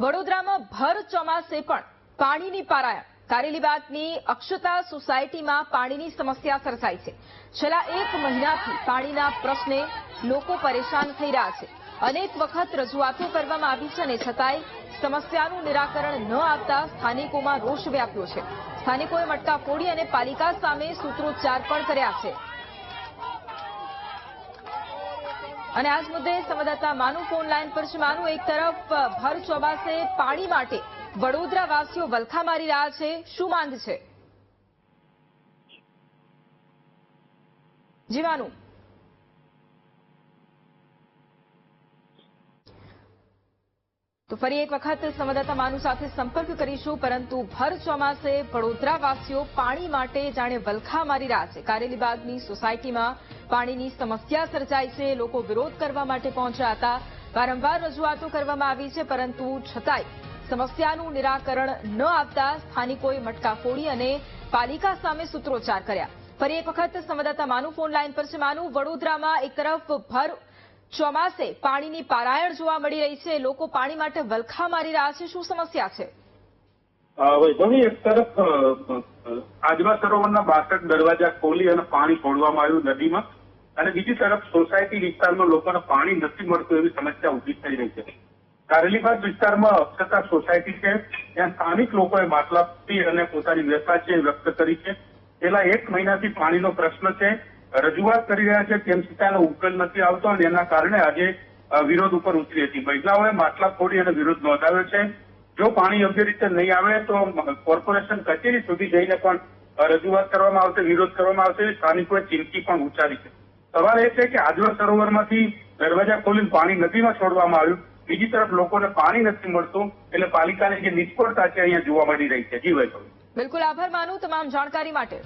વડોદરામાં ભર ચોમાસે પણ પાણીની પારાયણ. કારેલીબાગની અક્ષતા સોસાયટીમાં પાણીની સમસ્યા સર્જાઈ છે. છેલ્લા એક મહિનાથી પાણીના પ્રશ્ને લોકો પરેશાન થઈ રહ્યા છે. અનેક વખત રજૂઆતો કરવામાં આવી છે અને છતાંય સમસ્યાનું નિરાકરણ ન આવતા સ્થાનિકોમાં રોષ વ્યાપ્યો છે. સ્થાનિકોએ મટકા ફોડી અને પાલિકા સામે સૂત્રોચ્ચાર પણ કર્યા છે. અને આજ મુદ્દે સંવાદદાતા માનુ ફોન લાઈન પર છે. માનુ, એક તરફ ભર ચોમાસે પાણી માટે વડોદરા વાસીઓ વલખા મારી રહ્યા છે. શું માંગ છે? જી, માનુ. તો ફરી એક વખત સંવાદદાતા માનુ સાથે સંપર્ક કરીશું, પરંતુ ભર ચોમાસે વડોદરાવાસીઓ પાણી માટે જાણે વલખા મારી રહ્યા છે. કારેલીબાગની સોસાયટીમાં પાણીની સમસ્યા સર્જાઈ છે. લોકો વિરોધ કરવા માટે પહોંચ્યા હતા. વારંવાર રજૂઆતો કરવામાં આવી છે, પરંતુ છતાંય સમસ્યાનું નિરાકરણ ન આવતા સ્થાનિકોએ મટકા ફોડી અને પાલિકા સામે સૂત્રોચ્ચાર કર્યા. ફરી એક વખત સંવાદદાતા માનુ ફોન લાઈન પર છે. માનુ વડોદરામાં એક તરફ ભર ચોમાસે પાણીની પારાયણ જોવા મળી રહી છે. લોકો પાણી માટે વલખા મારી રહ્યા છે. શું સમસ્યા છે? વૈભવી એક તરફ આજવા સરોવરના બાસઠ દરવાજા ખોલી અને પાણી છોડવામાં આવ્યું નદીમાં. અને બીજી તરફ, સોસાયટી વિસ્તારમાં લોકોને પાણી નથી મળતું એવી સમસ્યા ઊભી થઈ રહી છે. કારેલીબાગ વિસ્તારમાં અક્ષતા સોસાયટી છે. ત્યાં સ્થાનિક લોકોએ માટલા પી અને પોતાની વ્યથા છે વ્યક્ત કરી છે. છેલ્લા એક મહિનાથી પાણીનો પ્રશ્ન છે. રજૂઆત કરી રહ્યા છે તેમ છતાં ઉકેલ નથી આવતો અને એના કારણે આજે વિરોધ ઉપર ઉતરી હતી. મહિલાઓએ માટલા ફોડી અને વિરોધ નોંધાવ્યો છે. જો પાણી યોગ્ય રીતે નહીં આવે તો કોર્પોરેશન કચેરી સુધી જઈને પણ રજૂઆત કરવામાં આવશે, વિરોધ કરવામાં આવશે સ્થાનિકોએ ચીમકી પણ ઉચ્ચારી છે. સવાલ એ છે કે આજવા સરોવરમાંથી દરવાજા ખોલીને પાણી નદીમાં છોડવામાં આવ્યું. બીજી તરફ લોકોને પાણી નથી મળતું એટલે પાલિકાની જે નિષ્ફળતા છે અહીંયા જોવા મળી રહી છે. જી બિલકુલ આભાર માનું તમામ જાણકારી માટે.